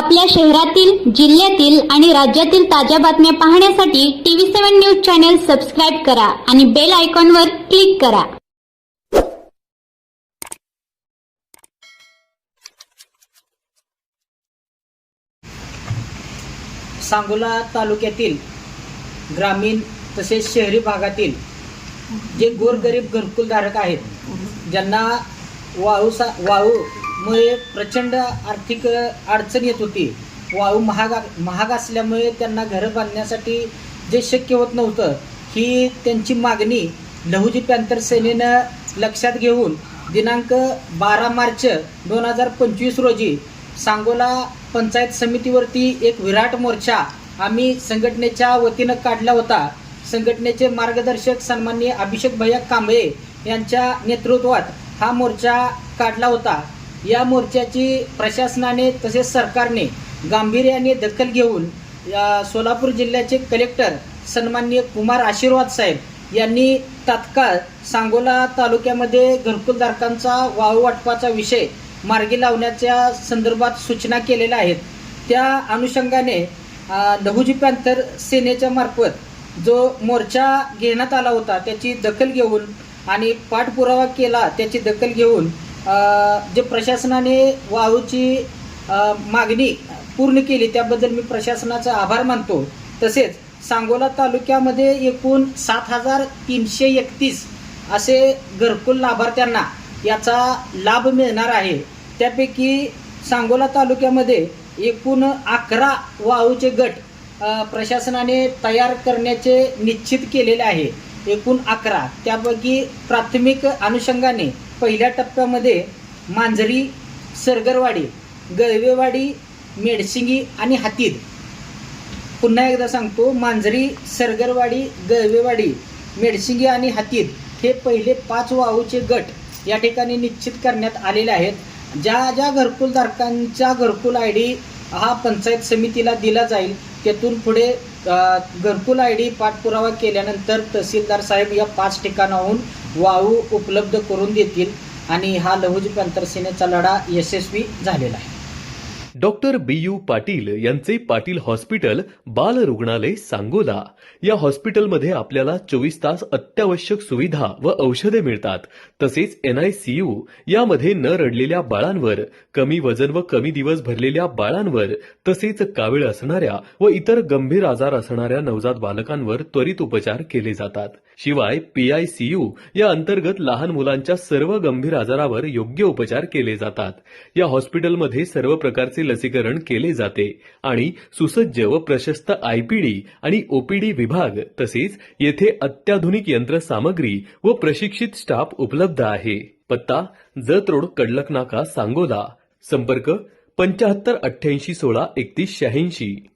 आपल्या शहरातील जिल्ह्यातील आणि राज्यातील ताज्या बातम्या पाहण्यासाठी TV seven news channel subscribe करा आणि बेल आयकॉनवर क्लिक करा. सांगोला तालुक्यातील ग्रामीण तसेच शहरी भागातील जे गोरगरीब घरकुलधारक आहेत ज्यांना वाळूसा मुळे प्रचंड आर्थिक अडचण येत होती. वाळू महाग महाग असल्यामुळे त्यांना घरं बांधण्यासाठी जे शक्य होत नव्हतं ही त्यांची मागणी लहुजी पॅन्थर सेनेनं लक्षात घेऊन दिनांक बारा मार्च दोन हजार पंचवीस रोजी सांगोला पंचायत समितीवरती एक विराट मोर्चा आम्ही संघटनेच्या वतीनं काढला होता. संघटनेचे मार्गदर्शक सन्माननीय अभिषेक भैया कांबळे यांच्या नेतृत्वात हा मोर्चा काढला होता. या मोर्चाची प्रशासनाने तसेच सरकारने गांभीर्याने दखल घेऊन सोलापूर जिल्ह्याचे कलेक्टर सन्माननीय कुमार आशीर्वाद साहेब यांनी तात्काळ सांगोला तालुक्यामध्ये घरकुलधारकांचा वाळू वाटपाचा विषय मार्गी लावण्याच्या संदर्भात सूचना केलेल्या आहेत. त्या अनुषंगाने अ, लहुजी सेनेच्या मार्फत जो मोर्चा घेण्यात आला होता त्याची दखल घेऊन आणि पाठपुरावा केला त्याची दखल घेऊन जे प्रशासनाने वाळूची मागणी पूर्ण केली त्याबद्दल मी प्रशासनाचा आभार मानतो. तसेच सांगोला तालुक्यामध्ये एकूण सात हजार तीनशे एकतीस असे घरकुल लाभार्थ्यांना याचा लाभ मिळणार आहे. त्यापैकी सांगोला तालुक्यामध्ये एकूण अकरा वाळूचे गट प्रशासनाने तयार करण्याचे निश्चित केलेले आहे. एकूण अकरा. त्यापैकी प्राथमिक अनुषंगाने पहिल्या टप्प्यामध्ये मांजरी सरगरवाडी गळवेवाडी मेडसिंगी आणि हातीद. पुन्हा एकदा सांगतो मांजरी सरगरवाडी गळवेवाडी मेडसिंगी आणि हातीद हे पहिले पाच वाहूचे गट या ठिकाणी निश्चित करण्यात आलेले आहेत. ज्या ज्या घरकुलधारकांचा घरकुल आय डी हा पंचायत समितीला दिला जाईल तेथून पुढे घरकुल आय डी पाठपुरावा केल्यानंतर तहसीलदार साहेब या पाच ठिकाणाहून वाळू उपलब्ध करून देतील आणि हा लहुजी पंतर सेनेचा लढा यशस्वी झालेला आहे. डॉक्टर बी यू पाटील यांचे पाटील हॉस्पिटल बाल रुग्णालय सांगोला. या हॉस्पिटलमध्ये आपल्याला चोवीस तास अत्यावश्यक सुविधा व औषधे मिळतात. तसेच एनआयसीयू यामध्ये न रडलेल्या बाळांवर कमी वजन व कमी दिवस भरलेल्या बाळांवर तसेच कावीळ असणाऱ्या व इतर गंभीर आजार असणाऱ्या नवजात बालकांवर त्वरित उपचार केले जातात. शिवाय पीआयसीयू या अंतर्गत लहान मुलांच्या सर्व गंभीर आजारावर योग्य उपचार केले जातात. या हॉस्पिटलमध्ये सर्व प्रकारचे लसीकरण केले जाते आणि सुसज्ज व प्रशस्त आयपीडी आणि ओपीडी विभाग तसेच येथे अत्याधुनिक यंत्रसामग्री व प्रशिक्षित स्टाफ उपलब्ध आहे. पत्ता जत रोड कडलक नाका सांगोला. संपर्क पंच्याहत्तर अठ्ठ्याऐंशी सोळा एकतीस शहाऐंशी.